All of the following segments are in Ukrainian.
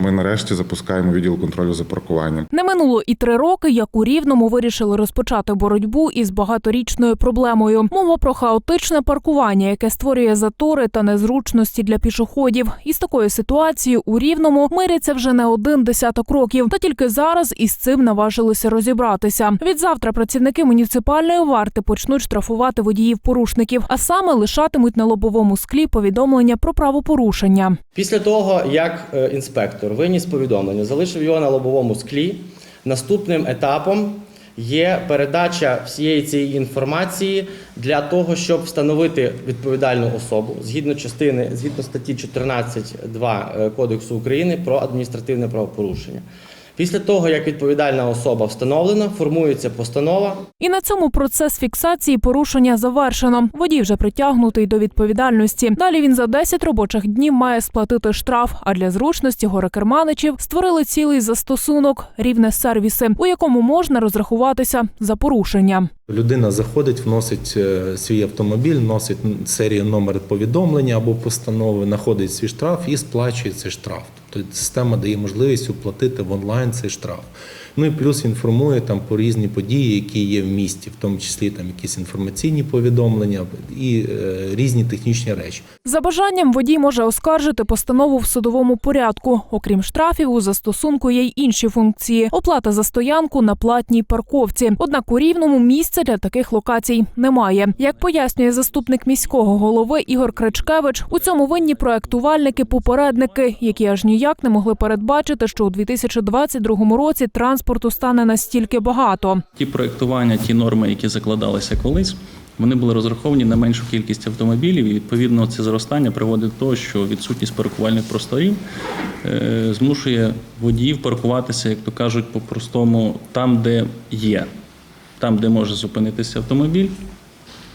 Ми нарешті запускаємо відділ контролю за паркуванням. Не минуло і три роки, як у Рівному вирішили розпочати боротьбу із багаторічною проблемою. Мова про хаотичне паркування, яке створює затори та незручності для пішоходів. Із такою ситуацією у Рівному миряться вже не один десяток років. Та тільки зараз із цим наважилися розібратися. Відзавтра працівники муніципальної варти почнуть штрафувати водіїв-порушників, а саме лишатимуть на лобовому склі повідомлення про правопорушення. Після того, як е, інспектор виніс повідомлення, залишив його на лобовому склі, наступним етапом є передача всієї цієї інформації для того, щоб встановити відповідальну особу згідно частини, згідно статті 14.2 е, Кодексу України про адміністративне правопорушення. Після того, як відповідальна особа встановлена, формується постанова, І на цьому процес фіксації порушення завершено. Водій вже притягнутий до відповідальності. Далі він за 10 робочих днів має сплатити штраф. А для зручності горокерманичів створили цілий застосунок рівне сервіси, у якому можна розрахуватися за порушення. Людина заходить, вносить е, свій автомобіль, вносить серію номер повідомлення або постанови, знаходить свій штраф і сплачує цей штраф. Тобто система дає можливість оплатити в онлайн цей штраф. Ну і плюс інформує там про різні події, які є в місті, в тому числі там якісь інформаційні повідомлення і е, різні технічні речі. За бажанням водій може оскаржити постанову в судовому порядку. Окрім штрафів, у застосунку є й інші функції: оплата за стоянку на платній парковці. Однак у рівному місця для таких локацій немає. Як пояснює заступник міського голови Ігор Кричкевич, у цьому винні проектувальники-попередники, які аж ніяк не могли передбачити, що у 2022 році транспорту стане настільки багато. Ті проєктування, ті норми, які закладалися колись, вони були розраховані на меншу кількість автомобілів, і відповідно це зростання приводить до того, що відсутність паркувальних просторів е, змушує водіїв паркуватися, як то кажуть, по-простому, там, де є, там, де може зупинитися автомобіль.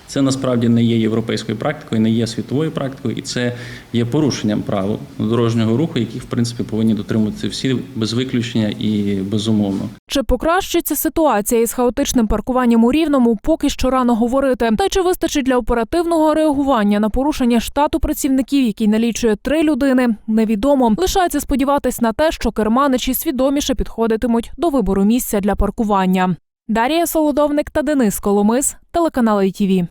Це насправді не є європейською практикою, не є світовою практикою, і це є порушенням правил дорожнього руху, яких в принципі повинні дотримуватися всі без виключення і безумовно. Чи покращиться ситуація із хаотичним паркуванням у рівному, поки що рано говорити. Та чи вистачить для оперативного реагування на порушення штату працівників, який налічує три людини, невідомо. Лишається сподіватись на те, що керманичі свідоміше підходитимуть до вибору місця для паркування. Дарія Солодовник та Денис Коломис, телеканал ITV.